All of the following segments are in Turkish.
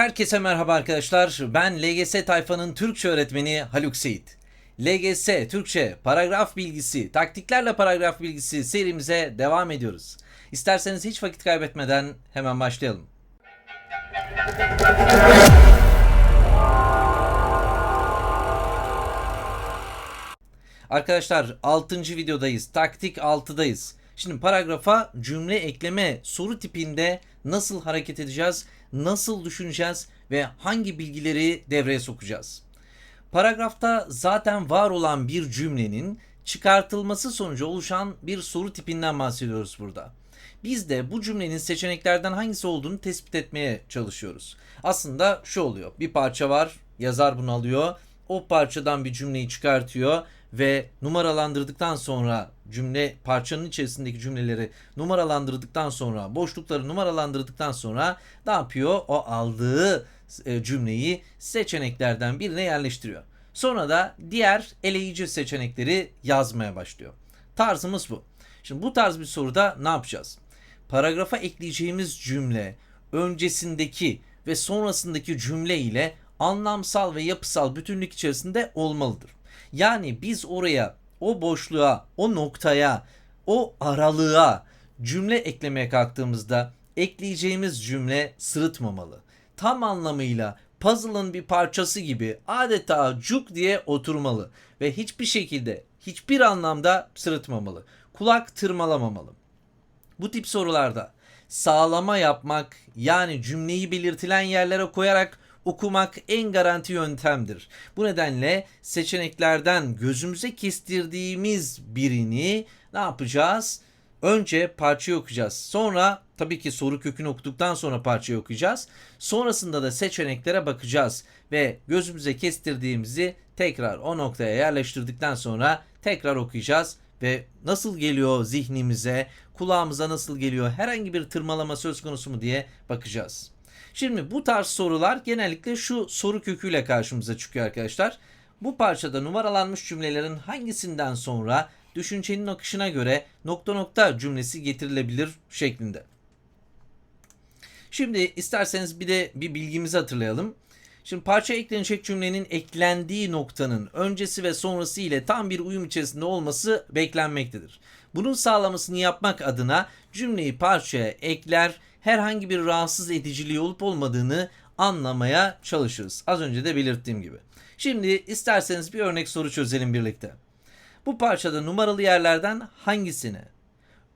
Herkese merhaba arkadaşlar. Ben LGS tayfanın Türkçe öğretmeni Haluk Seyit. LGS Türkçe paragraf bilgisi, taktiklerle paragraf bilgisi serimize devam ediyoruz. İsterseniz hiç vakit kaybetmeden hemen başlayalım. Arkadaşlar 6. videodayız. Taktik 6'dayız. Şimdi paragrafa cümle ekleme soru tipinde nasıl hareket edeceğiz, nasıl düşüneceğiz ve hangi bilgileri devreye sokacağız? Paragrafta zaten var olan bir cümlenin çıkartılması sonucu oluşan bir soru tipinden bahsediyoruz burada. Biz de bu cümlenin seçeneklerden hangisi olduğunu tespit etmeye çalışıyoruz. Aslında şu oluyor. Bir parça var, yazar bunu alıyor. O parçadan bir cümleyi çıkartıyor ve numaralandırdıktan sonra cümle parçanın içerisindeki cümleleri numaralandırdıktan sonra boşlukları numaralandırdıktan sonra ne yapıyor? O aldığı e, cümleyi seçeneklerden birine yerleştiriyor. Sonra da diğer eleyici seçenekleri yazmaya başlıyor. Tarzımız bu. Şimdi bu tarz bir soruda ne yapacağız? Paragrafa ekleyeceğimiz cümle öncesindeki ve sonrasındaki cümle ile anlamsal ve yapısal bütünlük içerisinde olmalıdır. Yani biz oraya, o boşluğa, o noktaya, o aralığa cümle eklemeye kalktığımızda ekleyeceğimiz cümle sırıtmamalı. Tam anlamıyla puzzle'ın bir parçası gibi adeta cuk diye oturmalı ve hiçbir şekilde, hiçbir anlamda sırıtmamalı. Kulak tırmalamamalı. Bu tip sorularda sağlama yapmak yani cümleyi belirtilen yerlere koyarak okumak en garanti yöntemdir. Bu nedenle seçeneklerden gözümüze kestirdiğimiz birini ne yapacağız? Önce parçayı okuyacağız. Sonra tabii ki soru kökünü okuduktan sonra parçayı okuyacağız. Sonrasında da seçeneklere bakacağız ve gözümüze kestirdiğimizi tekrar o noktaya yerleştirdikten sonra tekrar okuyacağız ve nasıl geliyor zihnimize, kulağımıza nasıl geliyor, herhangi bir tırmalama söz konusu mu diye bakacağız. Şimdi bu tarz sorular genellikle şu soru köküyle karşımıza çıkıyor arkadaşlar. Bu parçada numaralanmış cümlelerin hangisinden sonra düşüncenin akışına göre nokta nokta cümlesi getirilebilir şeklinde. Şimdi isterseniz bir de bir bilgimizi hatırlayalım. Şimdi parça eklenecek cümlenin eklendiği noktanın öncesi ve sonrası ile tam bir uyum içerisinde olması beklenmektedir. Bunun sağlamasını yapmak adına cümleyi parçaya ekler, herhangi bir rahatsız ediciliği olup olmadığını anlamaya çalışırız. Az önce de belirttiğim gibi. Şimdi isterseniz bir örnek soru çözelim birlikte. Bu parçada numaralı yerlerden hangisine?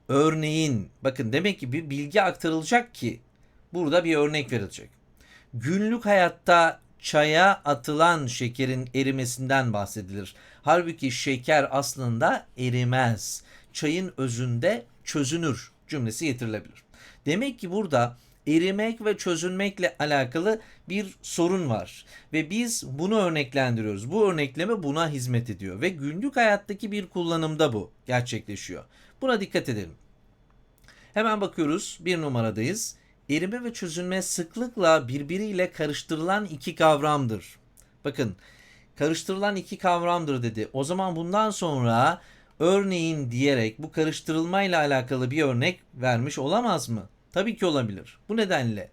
Örneğin bakın demek ki bir bilgi aktarılacak ki burada bir örnek verilecek. Günlük hayatta çaya atılan şekerin erimesinden bahsedilir. Halbuki şeker aslında erimez. Çayın özünde çözünür cümlesi getirilebilir. Demek ki burada erimek ve çözünmekle alakalı bir sorun var ve biz bunu örneklendiriyoruz. Bu örnekleme buna hizmet ediyor ve günlük hayattaki bir kullanımda bu gerçekleşiyor. Buna dikkat edelim. Hemen bakıyoruz. Bir numaradayız. Erime ve çözünme sıklıkla birbiriyle karıştırılan iki kavramdır. Bakın karıştırılan iki kavramdır dedi. O zaman bundan sonra örneğin diyerek bu karıştırılmayla alakalı bir örnek vermiş olamaz mı? Tabii ki olabilir. Bu nedenle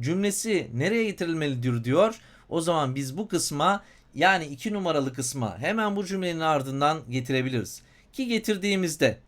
cümlesi nereye getirilmelidir diyor. O zaman biz bu kısma yani iki numaralı kısma hemen bu cümlenin ardından getirebiliriz. Ki getirdiğimizde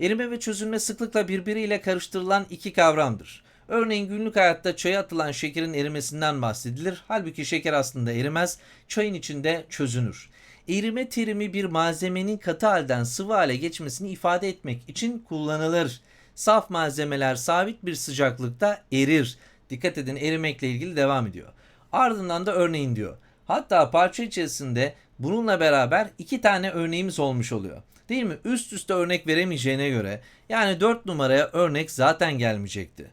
erime ve çözünme sıklıkla birbiriyle karıştırılan iki kavramdır. Örneğin günlük hayatta çaya atılan şekerin erimesinden bahsedilir. Halbuki şeker aslında erimez, çayın içinde çözünür. Erime terimi bir malzemenin katı halden sıvı hale geçmesini ifade etmek için kullanılır. Saf malzemeler sabit bir sıcaklıkta erir. Dikkat edin erimekle ilgili devam ediyor. Ardından da örneğin diyor. Hatta parça içerisinde bununla beraber iki tane örneğimiz olmuş oluyor. Değil mi? Üst üste örnek veremeyeceğine göre yani 4 numaraya örnek zaten gelmeyecekti.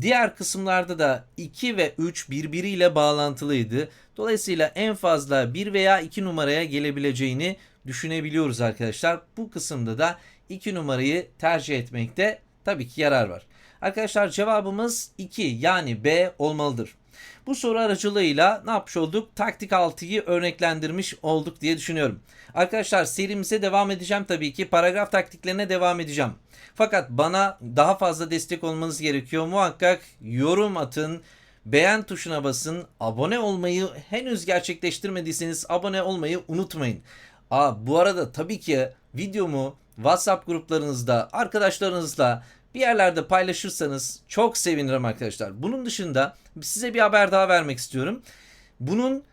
Diğer kısımlarda da 2 ve 3 birbiriyle bağlantılıydı. Dolayısıyla en fazla 1 veya 2 numaraya gelebileceğini düşünebiliyoruz arkadaşlar. Bu kısımda da 2 numarayı tercih etmekte tabii ki yarar var. Arkadaşlar cevabımız 2 yani B olmalıdır. Bu soru aracılığıyla ne yapmış olduk? Taktik 6'yı örneklendirmiş olduk diye düşünüyorum. Arkadaşlar serimize devam edeceğim tabii ki. Paragraf taktiklerine devam edeceğim. Fakat bana daha fazla destek olmanız gerekiyor. Muhakkak yorum atın beğen tuşuna basın. Abone olmayı henüz gerçekleştirmediyseniz abone olmayı unutmayın. Aa, bu arada tabii ki videomu WhatsApp gruplarınızda, arkadaşlarınızla bir yerlerde paylaşırsanız çok sevinirim arkadaşlar. Bunun dışında size bir haber daha vermek istiyorum. Bunun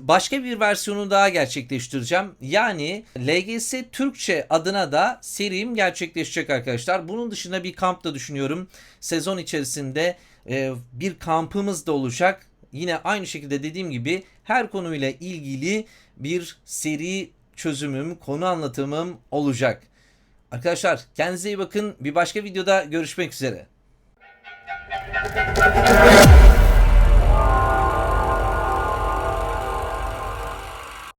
başka bir versiyonu daha gerçekleştireceğim. Yani LGS Türkçe adına da serim gerçekleşecek arkadaşlar. Bunun dışında bir kamp da düşünüyorum. Sezon içerisinde e, bir kampımız da olacak. Yine aynı şekilde dediğim gibi her konuyla ilgili bir seri çözümüm, konu anlatımım olacak. Arkadaşlar kendinize iyi bakın. Bir başka videoda görüşmek üzere.